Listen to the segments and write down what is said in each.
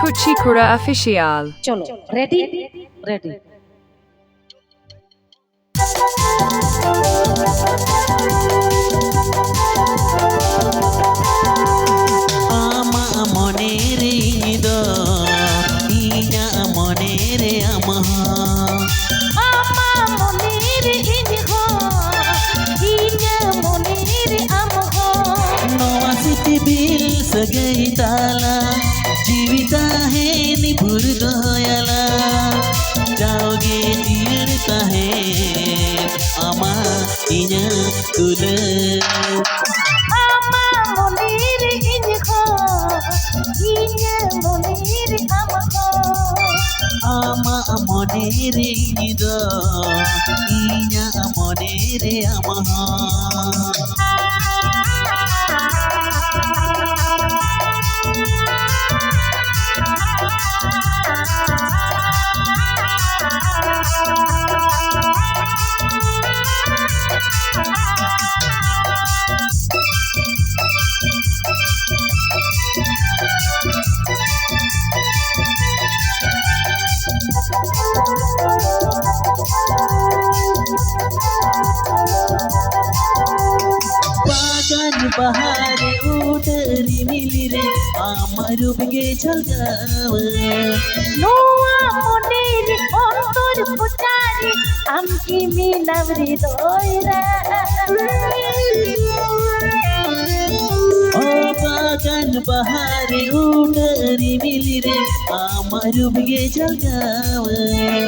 Kuchikura Official. চলো ready ready ama amonere ido inya amonere amaha আমা तुले আমা মনির ইনহো ইনে মনির আমহো। বাহারে উডরি মিলি রে আমার উবগে ঝলগাও নোয়া মনির অন্তর পুচারি আমকি মিনামরি দয়রা ও বাগান বাহারে উডরি মিলি রে আমার উবগে ঝলগাও নোয়া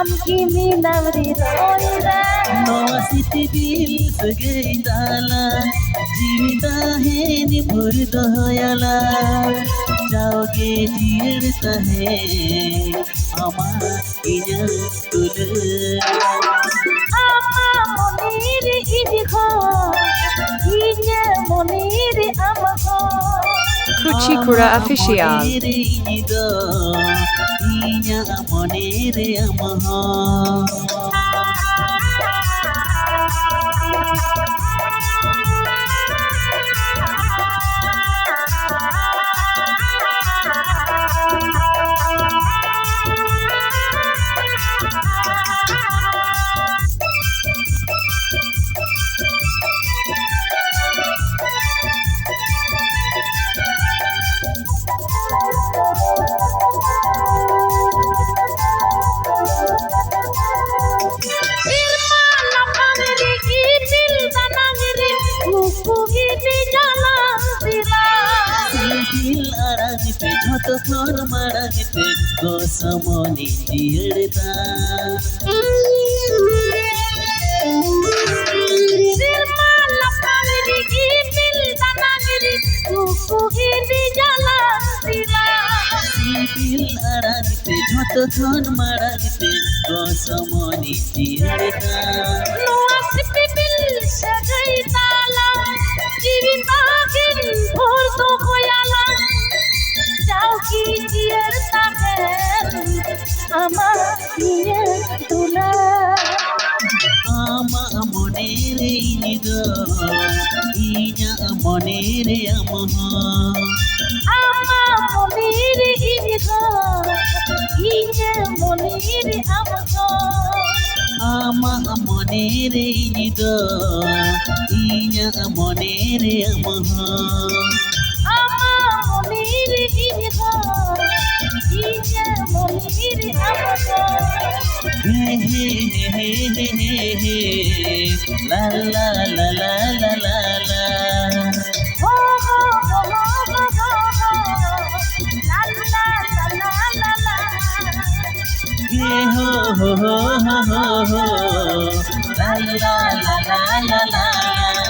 আমকি মিনামরি দয়রা নওয়াসিতি দিল সগই তালা জীবিতা হে নিভুর দয়ালা যাওগে জিড়তা হে আমার ইনা তুলে আমা মনির ইনহো ইনে মনির আমহো Chikura Official. Jalan sila দিল আড়ানিতে যতক্ষণ মারানিতে গোসমনি জিড়তা আমা মনেরে ইদ ইয়া মনেরে আমহ Ama monir inho Inye monir amho আমা মনেরে ইদ ইয়া মনেরে আমহ Ama monir inho Inye monir amho হে হে হে হে হে হে লা লা লা লা লা লা লা Ho ho ho ho ho La la la la la la